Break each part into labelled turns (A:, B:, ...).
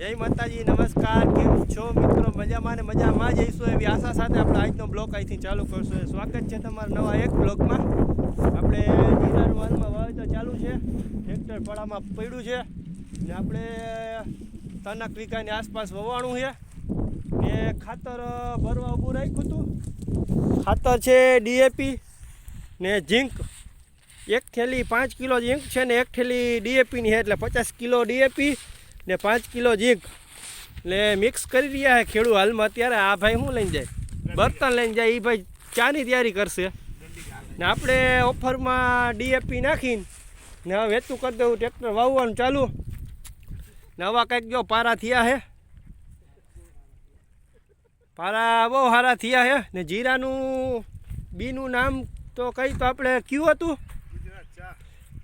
A: જય માતાજી, નમસ્કાર, કેમ છો મિત્રો? મજામાં ને મજામાં જઈશું એવી આશા સાથે આપણે આજનો બ્લોક અહીંથી ચાલુ કરશું. સ્વાગત છે તમારા નવા એક બ્લોકમાં આપણે જીરાનું હાલમાં વાવેતર ચાલુ છે. ટ્રેક્ટર પડામાં પડ્યું છે. ને આપણે તનક વીઘાની આસપાસ વવાણું છે. ને ખાતર ભરવા ઊભું રાખ્યું હતું. ખાતર છે ડીએપી ને ઝીંક. એક થેલી પાંચ કિલો ઝીંક છે ને એક થેલી ડીએપીની છે, એટલે પચાસ કિલો ડીએપી. ને પાંચ કિલો ઝીંક એટલે મિક્સ કરી રહ્યા છે ખેડૂત હાલમાં. અત્યારે આ ભાઈ શું લઈને જાય? બર્તન લઈને જાય. એ ભાઈ ચાની તૈયારી કરશે. ને આપણે ઓફરમાં ડીએપી નાખીને ને હવે વેચતું કરી દઉં, ટ્રેક્ટર વાવવાનું ચાલુ. ને આવા કંઈક જો પારા થયા છે. પારા બહુ સારા થયા છે. ને જીરાનું, બીનું નામ તો કંઈ તો આપણે કયું હતું?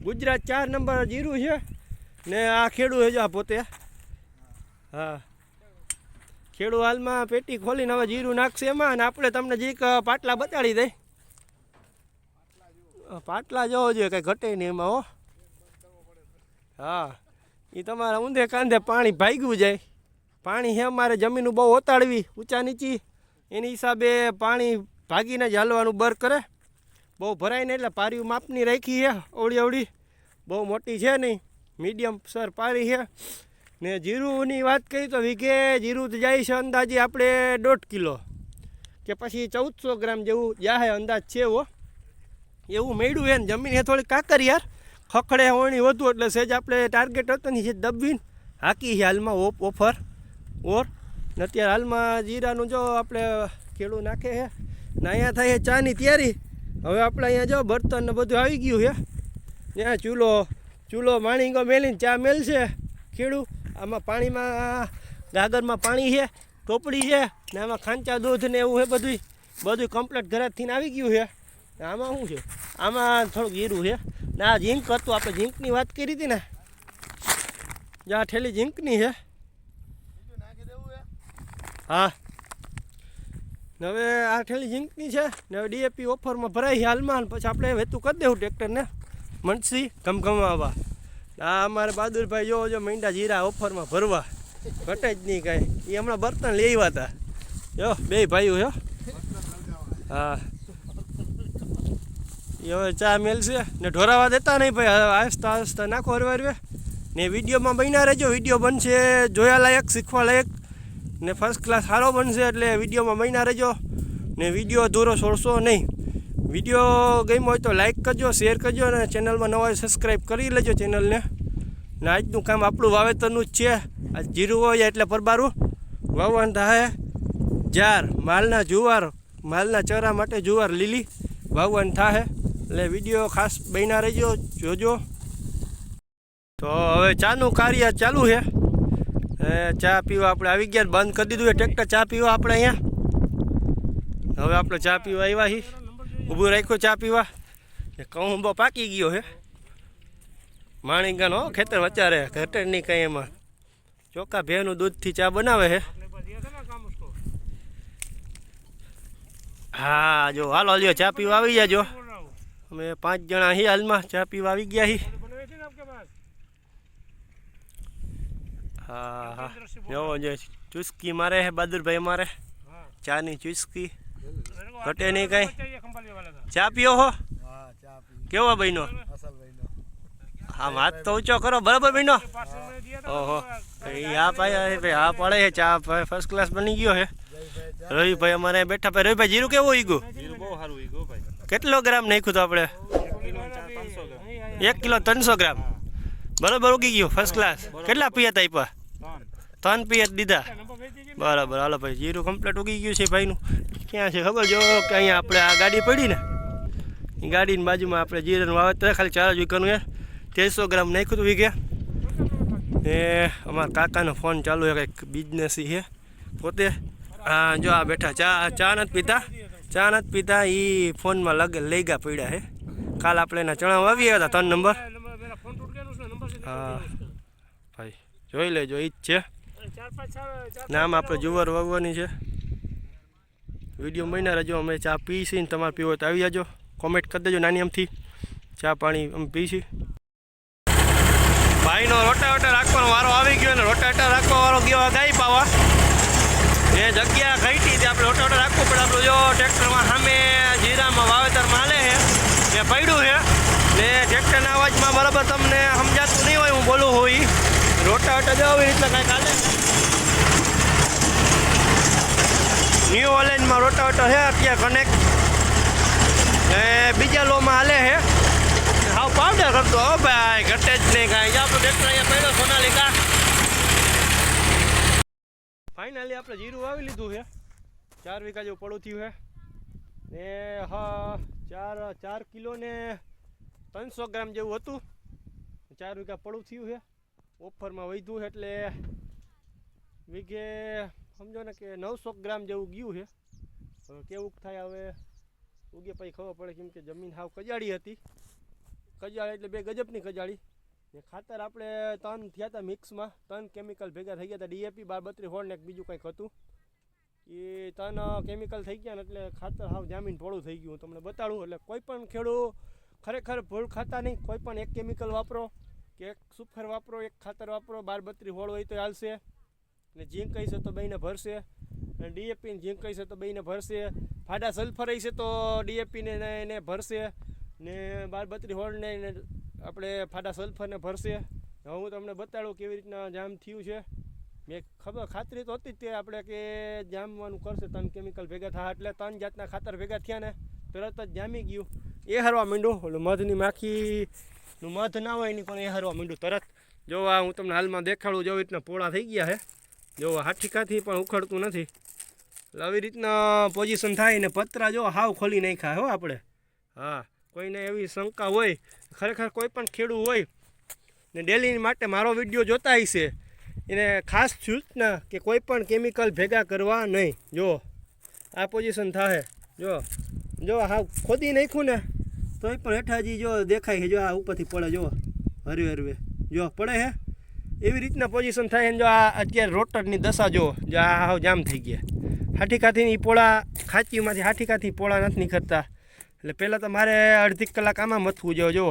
A: ગુજરાત ચાર નંબર જીરું છે. ને આ ખેડૂ છે આ પોતે. હા. ખેડૂ હાલમાં પેટી ખોલીને હવે જીરું નાખશે એમાં અને આપણે તમને જીક પાટલા બતાડી દઈ. પાટલા જોવો જોઈએ કંઈ ઘટે નહીં એમાં, હો. હા. એ તમારા ઊંધે કાંધે પાણી ભાગ્યું જાય. પાણી હે મારે જમીન બહુ ઓતાડવી, ઊંચા નીચી. એની હિસાબે પાણી ભાગીને જ હાલવાનું બર કરે. બહુ ભરાય નહીં એટલે પારી માપની રાખી છે ઓળી અવળી. બહુ મોટી છે નહીં. મીડિયમ સર પારી છે. ને જીરુંની વાત કરી તો વીઘે જીરું જાય છે અંદાજે આપણે દોઢ કિલો. કે પછી ચૌદસો ગ્રામ જેવું જાહે અંદાજ છે એવો એવું મેળ્યું એને જમીન એ થોડી કાકર યાર ખખડે હોણી વધુ એટલે સહેજ આપણે ટાર્ગેટ હતો ને જે દબીને હાકી છે હાલમાં ઓપ ઓફર. ઓર ને અત્યારે હાલમાં જીરાનું જો આપણે ખેડૂ નાખે છે. ને અહીંયા થાય છે ચાની તૈયારી. હવે આપણે અહીંયા જો બર્તન ને બધું આવી ગયું છે. ત્યાં ચૂલો ચૂલો માણીગો મેલીને ચા મેલશે. ખેડૂ, આમાં પાણીમાં, ગાગરમાં પાણી છે, ટોપડી છે, ને આમાં ખાંચા, દૂધ ને એવું છે બધું બધું કમ્પ્લીટ ઘરેથી આવી ગયું છે. આમાં શું છે? આમાં થોડુંક હીરું છે. ને આ ઝીંક હતું, આપણે ઝીંકની વાત કરી હતી ને. જ્યાં ઠેલી ઝીંકની છે. હા. હવે આ ઠેલી ઝીંકની છે. ને હવે ડીએપી ઓફરમાં ભરાય છે હાલમાં પછી આપણે વેતું કરી દેવું ટ્રેક્ટરને. મનસી ગમગમાવા આ અમારે બહાદુરભાઈ જોવો જો મીંડા જીરા ઓફરમાં ભરવા. ઘટે જ નહીં કાંઈ. એ હમણાં બર્તન લઈ આવ્યા હતા. જો, બે ભાઈઓ, જો. હા. એ હવે ચા મેલશે. ને ઢોરાવા દેતા નહીં ભાઈ. હવે આસ્તા આસ્તા નાખો હરવે હરવે ને વિડીયોમાં બન્યા રહેજો. વીડિયો બનશે જોયા લાયક શીખવા લાયક ને ફર્સ્ટ ક્લાસ સારો બનશે એટલે વિડીયોમાં બન્યા રહેજો. ને વીડિયો અધૂરો છોડશો નહીં. વીડિયો ગમ્યો હોય તો લાઇક કરજો શેર કરજો અને ચેનલમાં નવા સબસ્ક્રાઈબ કરી લેજો ચેનલને ને. આજનું કામ આપણું વાવેતરનું જ છે. આ જીરું હોય એટલે પરબારું વાવવાનું થાય. જાર, માલના જુવાર, માલના ચરા માટે જુવાર લીલી વાવવાનું થાય. એટલે વીડિયો ખાસ બન્યા રહેજો, જોજો. તો હવે ચાનું કાર્ય ચાલુ છે. ચા પીવા આપણે આવી ગયા બંધ કરી દીધું ટ્રેક્ટર ચા પીવા આપણે અહીંયા. હવે આપણે ચા પીવા આવ્યા છીએ. ઊભું રાખ્યો ચા પીવા. ને ઊંબો પાકી ગયો છે માણીગાનો ખેતર વચારે ઘટર નહીં કંઈ એમાં. ચોખ્ખા ભેનું દૂધથી ચા બનાવે છે હા જો હાલો લ્યો ચા પીવા આવી જાજો અમે પાંચ જણા છીએ હાલમાં ચા પીવા આવી ગયા હી. હા હા. જો ચુસ્કી મારે હે બહાદુરભાઈ મારે. ચાની ચુસ્કી. ઘટે નહીં કાંઈ? ચા પીઓ હો? કેવો બહેનો હા વાત તો ઊંચો કરો બરાબર બહેનો ઓહો. આ હા પાડે ભાઈ હા પડે છે ચા ફર્સ્ટ ક્લાસ બની ગયો છે રવિભાઈ અમારે બેઠા ભાઈ. રવિભાઈ જીરું કેવું ઈગું
B: બહુ સારું ભાઈ.
A: કેટલો ગ્રામ નાખ્યું તો આપણે? એક કિલો ત્રણસો ગ્રામ. બરાબર ઉગી ગયો ફર્સ્ટ ક્લાસ કેટલા પિયત આપ્યા?
B: ત્રણ.
A: ત્રણ પિયત દીધા. બરાબર હાલો ભાઈ જીરું કમ્પ્લીટ ઉગી ગયું છે ભાઈનું. ક્યાં છે ખબર? જો કે અહીંયા આપણે આ ગાડી પડી ને એ ગાડીની બાજુમાં આપણે જીરાનું વાવેતર ખાલી ચાર જ વીઘાનું એ તેરસો ગ્રામ નાખ્યું હતું વીઘે. ને અમારા કાકાનો ફોન ચાલુ છે કંઈક બિઝનેસ છે. પોતે હા જો આ બેઠા ચા ચા નથી પીતા. ચા નથી પીતા એ ફોનમાં લગ લઈ ગયા પડ્યા છે. કાલ આપણે એના ચણા વાવી હતા ત્રણ નંબર. હા ભાઈ જોઈ લેજો એ જ છે. નામ આપણે જુવાર વાવવાની છે. વીડિયો મહિના રહેજો, અમે ચા પીશી ને તમારે પીવો તો આવી જાજો. કોમેન્ટ કરી દેજો નાની અમથી. ચા પાણી અમે પીશી ભાઈનો રોટાવેટર રાખવાનો વારો આવી ગયો ને રોટાવેટર રાખવા વાળો ગયો ગાય પાવા. એ જગ્યા ઘટી હતી આપણે રોટાવેટર રાખવું પડે. આપણું જો ટ્રેક્ટરમાં સામે જીરામાં વાવેતરમાં હાલે છે. એ પડ્યું છે. ને ટ્રેક્ટરના અવાજમાં બરાબર તમને સમજાતું નહીં હોય, હું બોલું હોય રોટાવેટર જો આવી રીતના કાંઈક હાલે. ન્યૂ ઓલેન્ડમાં રોટાવેટર છે, અત્યારે કનેક્ટ એ બીજા લોમાં હાલે છે. હાવ પાવડર કરતો હો ભાઈ, ઘટે જ નહીં કાંઈ. જા, આપણું ટ્રેક્ટર અહીંયા પડ્યો, સોનાલિકા. ફાઇનલી આપણે જીરું વાવી લીધું છે. ચાર વીઘા જેવું પડું થયું છે. ને હા, ચાર ચાર કિલો ને ત્રણસો ગ્રામ જેવું હતું. ચાર વીઘા પડું થયું છે. ઓફરમાં વધ્યું એટલે વીઘે સમજો ને કે નવસો ગ્રામ જેવું ગયું છે. હવે કેવું થાય હવે? ઉગે પછી ખબર પડે કેમ કે જમીન હાવ કજાળી હતી. કજાળી એટલે બે ગજબની કજાળી. ને ખાતર આપણે ત્રણ થયા હતા મિક્સમાં. ત્રણ કેમિકલ ભેગા થઈ ગયા હતા ડીએપી બાર બત્રી હોળ ને બીજું કંઈક હતું. એ ત્રણ કેમિકલ થઈ ગયા ને એટલે ખાતર હાવ જામીન ભોળું થઈ ગયું. હું તમને બતાડું એટલે કોઈ પણ ખેડૂત ખરેખર ભૂલ ખાતા નહીં. કોઈ પણ એક કેમિકલ વાપરો, કે એક સુફર વાપરો, એક ખાતર વાપરો બાર બત્રી હોળ હોય તો હાલશે. ને ઝીંક કહીશે તો બેને ભરશે. અને ડીએપીને જીંક કહીશે તો બેને ભરશે. ફાડા સલ્ફર હશે તો ડીએપીને એને ભરશે. ને બાર બત્રી હોળને એને આપણે ફાડા સલ્ફરને ભરશે. હું તમને બતાડું કેવી રીતના જામ થયું છે. મેં ખબર ખાતરી તો હતી તે આપણે કે જામવાનું કરશે. ત્રણ કેમિકલ ભેગા થયા એટલે ત્રણ જાતના ખાતર ભેગા થયા ને તરત જ જામી ગયું. એ હરવા માંડ્યું. ઓલું મધની માખીનું મધ ના હોય નહીં પણ એ હરવા માંડ્યું તરત. જો આ હું તમને હાલમાં દેખાડું જો રીતના પોળા થઈ ગયા છે. જો હાઠીકાથી પણ ઉખડતું નથી. એટલે આવી રીતના પોઝિશન થાય ને પતરા જો, હાવ ખોલી નાખ્યા હો આપણે. હા, કોઈને એવી શંકા હોય, ખરેખર કોઈ પણ ખેડૂત હોય, ને ડેલી માટે મારો વીડિયો જોતા હશે એને ખાસ સૂચના કે કોઈ પણ કેમિકલ ભેગા કરવા નહીં. જો, આ પોઝિશન થાય જો જો હા ખોદી નાખ્યું ને, તોય પણ હેઠાજી જો દેખાય છે, જો આ ઉપરથી પડે, જો, હરવે હરવે. જો, પડે હે? એવી રીતના પોઝિશન થાય જો આ અત્યારે રોટરની દશા જો જો આ હાવ જામ થઈ ગયા. હાઠીકાથી પોળા ખાંચીમાંથી હાઠીકાથી પોળા નથી નીકળતા. એટલે પહેલાં તો મારે અડધી કલાક આમાં મથવું જો જો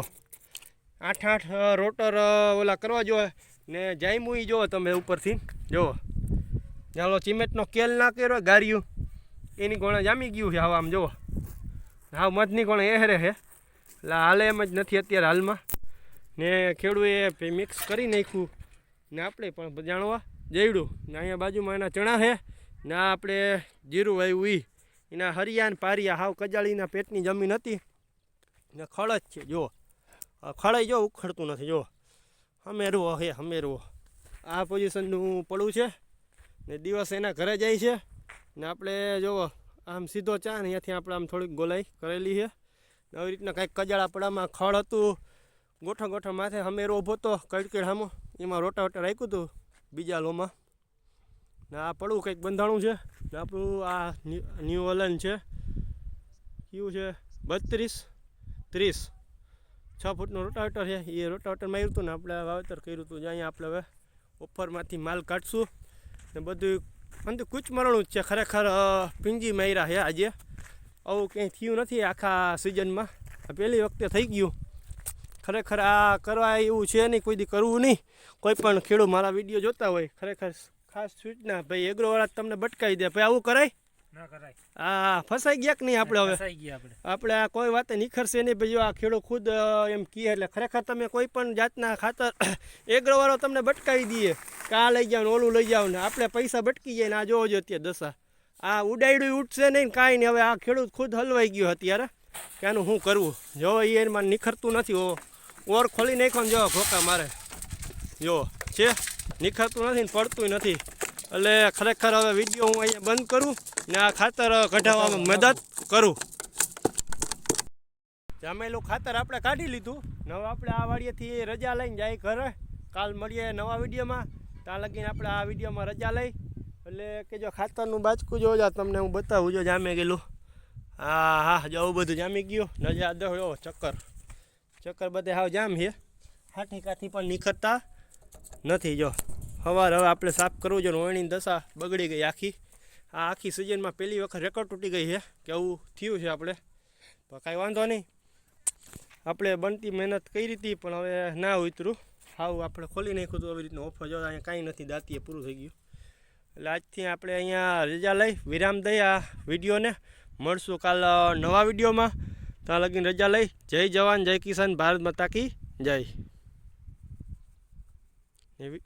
A: આઠ આઠ રોટર ઓલા કરવા જોઈએ ને જાયમું જુઓ તમે ઉપરથી, જુઓ. ચાલો ચિમેટનો કેલ ના કર્યો ગાર્યું. એની ગોણે જામી ગયું છે આમ જુઓ. હાવ મધની ગોળા એ હરે છે. એટલે હાલે એમ જ નથી અત્યારે હાલમાં. ને ખેડૂએ મિક્સ કરી નાખ્યું. ને આપણે પણ જાણવા જઈડું ને અહીંયા બાજુમાં એના ચણા છે. ને આપણે જીરું વાવ્યું ઈ. એના હરિયા ને પારિયા, હાવ કજાળીના પેટની જમીન હતી. ને ખળ જ છે જો ખળાઈ જો ઉખડતું નથી જો હમેરવો હે હમેરવો. આ પોઝિશનનું પડવું છે. ને દિવસ એના ઘરે જાય છે. ને આપણે જુઓ, આમ સીધો ચા ને અહીંયાથી આપણે આમ થોડીક ગોલાઈ કરેલી છે. ને આવી રીતના કાંઈક કજાળા પડામાં ખળ હતું. ગોઠા ગોઠા માથે હમેરો ઊભો હતો કડકડ હામો. એમાં રોટા વટા રાખ્યું હતું બીજા લોમાં. ને આ પડવું કંઈક બંધાણું છે. ને આપણું આ ન્યૂ ઓલન છે. કયું છે? બત્રીસ. ત્રીસ. છ ફૂટનું રોટાવેટર છે. એ રોટાવેટર માર્યું હતું ને આપણે વાવેતર કર્યું હતું. અહીંયા આપણે હવે ઓફરમાંથી માલ કાઢશું. ને બધું અંતે કૂચ મરણું જ છે. ખરેખર પિંજી માર્યા છે આજે. આવું કંઈ થયું નથી આખા સિઝનમાં પહેલી વખતે થઈ ગયું. ખરેખર આ કરવા એવું છે નહીં કોઈ દી કરવું નહીં. કોઈ પણ ખેડૂત મારા વીડિયો જોતા હોય ખરેખર ખાસ સૂચના ભાઈ એગ્રોવાળા તમને બટકાવી દે. ભાઈ આવું કરાય? હા ફસાઈ ગયા કે નહીં આપણે હવે?
B: આપણે.
A: આ કોઈ વાતે નિખરશે નહીં ભાઈ આ ખેડૂત ખુદ એમ કહે એટલે ખરેખર તમે કોઈ પણ જાતના ખાતર એગ્રોવાળો તમને બટકાવી દઈએ કે આ લઈ જાઓ ને ઓલું લઈ જાઓ ને આપણે પૈસા બટકી જાય ને આ જોવો જો અત્યારે દશા. આ ઉડાયડું ઉઠશે નહીં કાંઈ નહીં હવે આ ખેડૂત ખુદ હલવાઈ ગયો અત્યારે. કે આનું શું કરવું? જો એ એમાં નિખરતું નથી ઓ ઓર ખોલી નાખવાનું જો ભોકા મારે. જો, છે? નિખરતું નથી ને પડતું નથી. એટલે ખરેખર હવે વીડિયો હું અહીંયા બંધ કરું ને આ ખાતર કઢાવવામાં મદદ કરું. જામેલું ખાતર આપણે કાઢી લીધું. નવા આપણે આ વાડીએથી રજા લઈને જાય ઘરે. કાલ મળીએ નવા વિડીયોમાં. ત્યાં લગીને આપણે આ વિડીયોમાં રજા લઈ. એટલે કે જો ખાતરનું બાચકું જો તમને હું બતાવું જો જામે ગયેલું. હા હા, જો બધું જામી ગયું. નજા દો ચક્કર. ચક્કર બધે હાવ જામ છે. હાથી કાથી પણ નીકળતા નથી જો. હવાર હવે આપણે સાફ કરવું જોઈએ ઓણીની દશા બગડી ગઈ આખી. આ આખી સિઝનમાં પહેલી વખત રેકોર્ડ તૂટી ગઈ છે કે આવું થયું છે આપણે. તો કાંઈ વાંધો નહીં. આપણે બનતી મહેનત કરી હતી પણ હવે ના ઉતરું. હાવ આપણે ખોલી નાખ્યું હતું આવી રીતનું ઓફર જો અહીંયા કાંઈ નથી, દાંતીએ પૂરું થઈ ગયું. એટલે આજથી આપણે અહીંયા રજા લઈ વિરામ દઈ આ વિડીયોને. મળશું કાલ નવા વિડીયોમાં. ત્યાં લગી રજા લઈ. જય જવાન જય કિસાન ભારત માતા કી જય. એવી